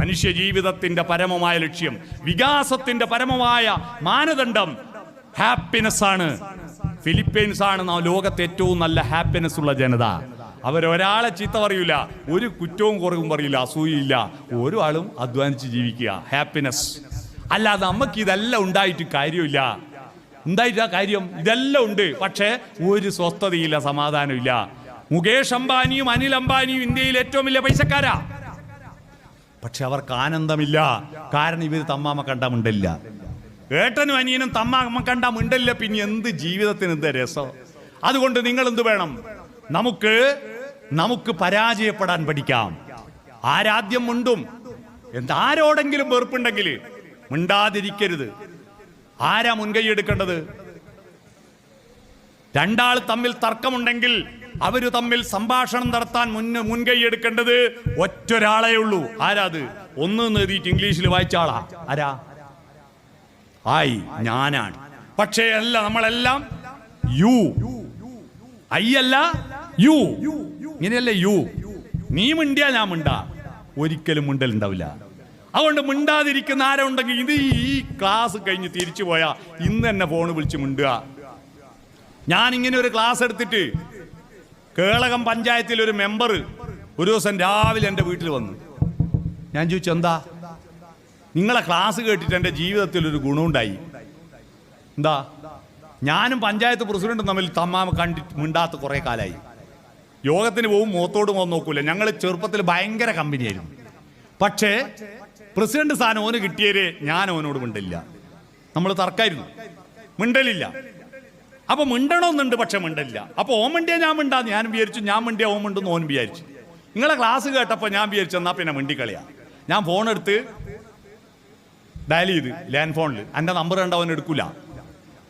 മനുഷ്യ ജീവിതത്തിന്റെ പരമമായ ലക്ഷ്യം വികാസത്തിന്റെ പരമമായ മാനദണ്ഡം ഹാപ്പിനെസ് ആണ്. ഫിലിപ്പീൻസ് ആണ് ലോകത്തെ ഏറ്റവും നല്ല ഹാപ്പിനെസ് ഉള്ള ജനത. അവരൊരാളെ ചീത്ത പറയൂല ഒരു കുറ്റവും കുറവും പറയില്ല അസൂയില്ല ആളും അധ്വാനിച്ച് ജീവിക്കുക. ഹാപ്പിനെസ് അല്ലാതെ നമുക്ക് ഇതെല്ലാം ഉണ്ടായിട്ട് കാര്യമില്ല. ഉണ്ടായിട്ടാ കാര്യം? ഇതെല്ലാം ഉണ്ട്. പക്ഷേ ഒരു സ്വസ്ഥതയില്ല സമാധാനമില്ല. മുകേഷ് അംബാനിയും അനിൽ അംബാനിയും ഇന്ത്യയിൽ ഏറ്റവും വലിയ പൈസക്കാരാ. പക്ഷെ അവർക്ക് ആനന്ദമില്ല. കാരണം ഇവർ തമ്മാമ കണ്ട മിണ്ടില്ല ഏട്ടനും അനിയനും തമ്മാമ കണ്ട മിണ്ടില്ല പിന്നെ എന്ത് ജീവിതത്തിന് എന്ത് രസം. അതുകൊണ്ട് നിങ്ങൾ എന്ത് വേണം? നമുക്ക് നമുക്ക് പരാജയപ്പെടാൻ പഠിക്കാം. ആരാദ്യം മുണ്ടും. എന്താരോടെങ്കിലും വെറുപ്പുണ്ടെങ്കിൽ മിണ്ടാതിരിക്കരുത്. ആരാ മുൻകൈ എടുക്കേണ്ടത്? രണ്ടാൾ തമ്മിൽ തർക്കമുണ്ടെങ്കിൽ അവർ തമ്മിൽ സംഭാഷണം നടത്താൻ മുൻ മുൻകൈ എടുക്കേണ്ടത് ഒറ്റൊരാളേ ഉള്ളൂ. ആരാത് ഒന്ന് എഴുതിയിട്ട് ഇംഗ്ലീഷിൽ വായിച്ച ആളാ. ആരാ? ആയി ഞാനാണ്. പക്ഷേ അല്ല നമ്മളെല്ലാം യു. ഐ അല്ല യു. ഇങ്ങനെയല്ലേ യു? നീ മിണ്ടിയാ ഞാൻ മിണ്ടാ. ഒരിക്കലും മിണ്ടൽ ഉണ്ടാവില്ല. അതുകൊണ്ട് മിണ്ടാതിരിക്കുന്ന ആരുണ്ടെങ്കിൽ ഇത് ഈ ക്ലാസ് കഴിഞ്ഞ് തിരിച്ചു പോയാ ഇന്ന് തന്നെ ഫോൺ വിളിച്ച് മിണ്ടുക. ഞാൻ ഇങ്ങനെ ഒരു ക്ലാസ് എടുത്തിട്ട് കേളകം പഞ്ചായത്തിൽ ഒരു മെമ്പർ ഒരു ദിവസം രാവിലെ എന്റെ വീട്ടിൽ വന്നു. ഞാൻ ചോദിച്ചു എന്താ? നിങ്ങളെ ക്ലാസ് കേട്ടിട്ട് എന്റെ ജീവിതത്തിൽ ഒരു ഗുണമുണ്ടായി. എന്താ? ഞാനും പഞ്ചായത്ത് പ്രസിഡന്റും തമ്മിൽ തമ്മാമ കണ്ടിട്ട് മിണ്ടാത്ത കുറേ കാലമായി യോഗത്തിന് പോകും മുഖത്തോട് പോകാൻ നോക്കൂല. ഞങ്ങൾ ചെറുപ്പത്തിൽ ഭയങ്കര കമ്പനിയായിരുന്നു. പക്ഷേ പ്രസിഡന്റ് സ്ഥാനം ഓന് കിട്ടിയവരെ ഞാൻ ഓനോട് മിണ്ടില്ല. നമ്മൾ തർക്കായിരുന്നു. മിണ്ടലില്ല. അപ്പൊ മിണ്ടണമെന്നുണ്ട് പക്ഷെ മിണ്ടില്ല. അപ്പൊ ഓൻ മിണ്ടിയ ഞാൻ മിണ്ടാന്ന്. ഞാൻ വിചാരിച്ചു ഞാൻ മിണ്ടിയ ഓൻ ഓൻ വിചാരിച്ചു. നിങ്ങളെ ക്ലാസ് കേട്ടപ്പോൾ ഞാൻ വിചാരിച്ചു എന്നാ പിന്നെ മിണ്ടിക്കളിയാ. ഞാൻ ഫോൺ എടുത്ത് ഡയൽ ചെയ്ത് ലാൻഡ് ഫോണിൽ എന്റെ നമ്പർ കണ്ട അവൻ എടുക്കൂല.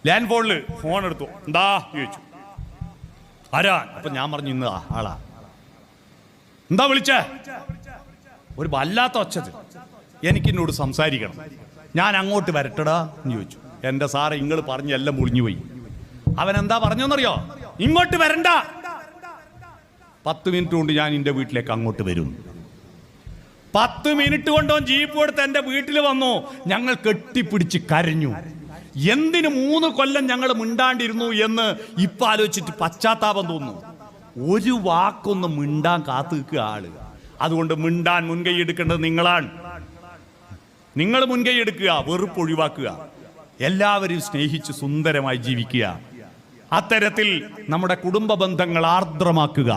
ലാൻഡ് ഫോണിൽ ഫോൺ എടുത്തു. എന്താ? ചോദിച്ചു. ആരാ? അപ്പൊ ഞാൻ പറഞ്ഞു ഇന്ന് ആളാ. എന്താ വിളിച്ചേ? ഒരു വല്ലാത്ത ഒച്ചത്. എനിക്ക് എന്നോട് സംസാരിക്കണം. ഞാൻ അങ്ങോട്ട് വരട്ടടാ എന്ന് ചോദിച്ചു. എന്റെ സാറെ നിങ്ങൾ പറഞ്ഞ് എല്ലാം മുറിഞ്ഞു പോയി. അവൻ എന്താ പറഞ്ഞെന്നറിയോ? ഇങ്ങോട്ട് വരണ്ട. പത്ത് മിനിറ്റ് കൊണ്ട് ഞാൻ എന്റെ വീട്ടിലേക്ക് അങ്ങോട്ട് വരും. പത്ത് മിനിറ്റ് കൊണ്ടോ ജീപ്പ് കൊടുത്ത് എന്റെ വീട്ടിൽ വന്നു. ഞങ്ങൾ കെട്ടിപ്പിടിച്ച് കരഞ്ഞു. എന്തിന് മൂന്ന് കൊല്ലം ഞങ്ങൾ മിണ്ടാണ്ടിരുന്നു എന്ന് ഇപ്പൊ ആലോചിച്ചിട്ട് പശ്ചാത്താപം തോന്നുന്നു. ഒരു വാക്കൊന്ന് മിണ്ടാൻ കാത്തു നിൽക്കുക ആൾ. അതുകൊണ്ട് മിണ്ടാൻ മുൻകൈ എടുക്കേണ്ടത് നിങ്ങളാണ്. നിങ്ങൾ മുൻകൈ എടുക്കുക വെറുപ്പ് ഒഴിവാക്കുക. എല്ലാവരും സ്നേഹിച്ച് സുന്ദരമായി ജീവിക്കുക. അത്തരത്തിൽ നമ്മുടെ കുടുംബ ബന്ധങ്ങൾ ആർദ്രമാക്കുക.